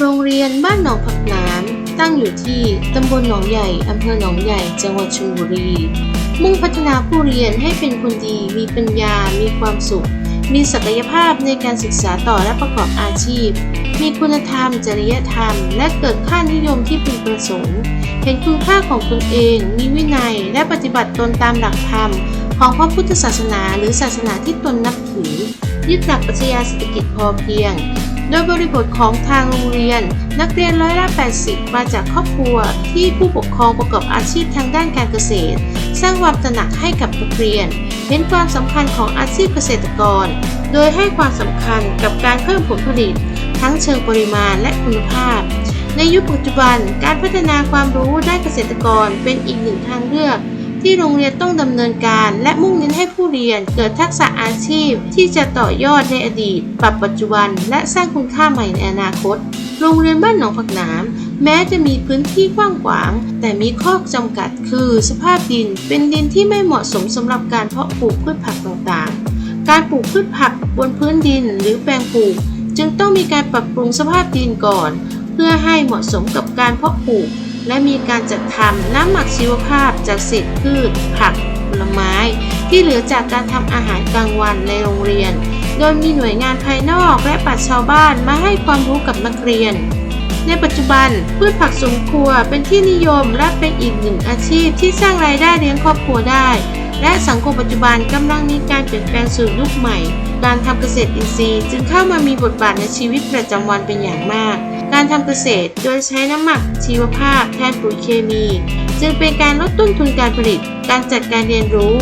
โรงเรียนบ้านหนองผักน้ำตั้งอยู่ที่ตำบลหนองใหญ่ อำเภอหนองใหญ่ จังหวัดชลบุรี มุ่งพัฒนาผู้เรียนให้เป็นคนดี มีปัญญา มีความสุข มีศักยภาพในการศึกษาต่อและประกอบอาชีพ มีคุณธรรม จริยธรรม และเกิดค่านิยมที่พึงประสงค์ เห็นคุณค่าของตนเอง มีวินัย และปฏิบัติตนตามหลักธรรม ของพระพุทธศาสนา หรือศาสนาที่ตนนับถือ ยึดหลักปรัชญาเศรษฐกิจพอเพียง โดยบริบทของทางโรงเรียน นักเรียนร้อยละ 80 มาจากครอบครัว ที่ผู้ปกครองประกอบอาชีพทางด้านการเกษตร สร้างความตระหนักให้กับนักเรียนเห็นความสำคัญของอาชีพเกษตรกร โดยให้ความสำคัญกับการเพิ่มผลผลิต ทั้งเชิงปริมาณและคุณภาพ ในยุคปัจจุบันการพัฒนาความรู้ด้านเกษตรกรเป็นอีกหนึ่งทางเลือก ที่โรงเรียนต้องดำเนินการ และมุ่งเน้นให้ผู้เรียนเกิดทักษะอาชีพ ที่จะต่อยอดในอดีต ปรับปัจจุบัน และสร้างคุณค่าใหม่ในอนาคต โรงเรียนบ้านหนองผักหนามแม้จะมีพื้นที่กว้างขวาง แต่มีข้อจำกัดคือสภาพดิน เป็นดินที่ไม่เหมาะสมสำหรับการเพาะปลูกพืชผักต่างๆ การปลูกพืชผักบนพื้นดินหรือแปลงปลูก จึงต้องมีการปรับปรุงสภาพดินก่อน เพื่อให้เหมาะสมกับการเพาะปลูก และมีการจัดทำน้ำหมักชีวภาพจากเศษพืช ผักผลไม้ ที่เหลือจากการทำอาหารกลางวันในโรงเรียน โดยมีหน่วยงานภายนอกและปัดชาวบ้านมาให้ความรู้กับนักเรียน ในปัจจุบันพืชผักสวนครัวเป็นที่นิยมและเป็นอีกหนึ่งอาชีพที่สร้างรายได้เลี้ยงครอบครัวได้ และสังคมปัจจุบันกำลังมีการเปลี่ยนแปลงสู่ยุคใหม่ การทำเกษตรอินทรีย์ จึงเข้ามามีบทบาทในชีวิตประจำวันเป็นอย่างมาก การทำเกษตรโดยใช้น้ำหมักชีวภาพแทนปุ๋ยเคมี จึงเป็นการลดต้นทุนการผลิต การจัดการเรียนรู้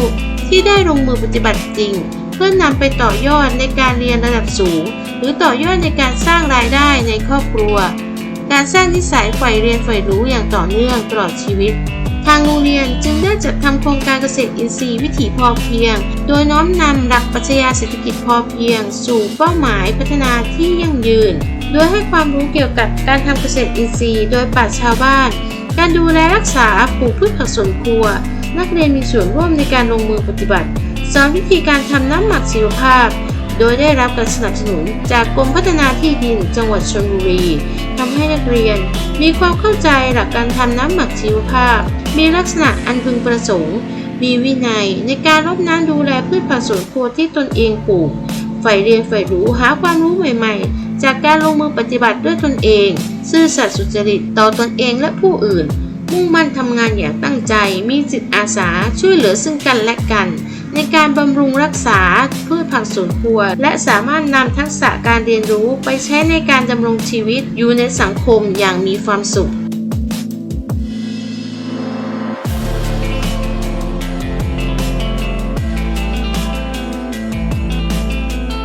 ที่ได้ลงมือปฏิบัติจริง เพื่อนำไปต่อยอดในการเรียนระดับสูง หรือต่อยอดในการสร้างรายได้ในครอบครัว การสร้างนิสัยใฝ่เรียนใฝ่รู้อย่างต่อเนื่องตลอดชีวิตทางโรงเรียนจึงได้จัดทำโครงการเกษตรอินทรีย์วิถีพอเพียง โดยน้อมนำหลักปรัชญาเศรษฐกิจพอเพียง สู่เป้าหมายพัฒนาที่ยั่งยืน โดยให้ความรู้เกี่ยวกับการทำเกษตรอินทรีย์ โดยปราชญ์ชาวบ้าน การดูแลรักษาปลูกพืชผักสวนครัว นักเรียนมีส่วนร่วมในการลงมือปฏิบัติสอนวิธีการทำน้ำหมักชีวภาพ โดยได้รับการสนับสนุนจากกรมพัฒนาที่ดินจังหวัดชลบุรีทำให้นักเรียน มีความเข้าใจหลักการทำน้ำหมักชีวภาพ มีลักษณะอันพึงประสงค์ มีวินัยในการรดน้ำดูแลพืชผักสวนครัวที่ตนเองปลูกใฝ่เรียนใฝ่รู้หาความรู้ใหม่ ๆ จากการลงมือปฏิบัติด้วยตนเอง ซื่อสัตย์สุจริตต่อตนเองและผู้อื่น มุ่งมั่นทำงานอย่างตั้งใจ มีจิตอาสาช่วยเหลือซึ่งกันและกัน ในการบำรุงรักษาพืชผักสวนครัว และสามารถนำทักษะการเรียนรู้ไปใช้ในการดำรงชีวิตอยู่ในสังคมอย่างมีความสุข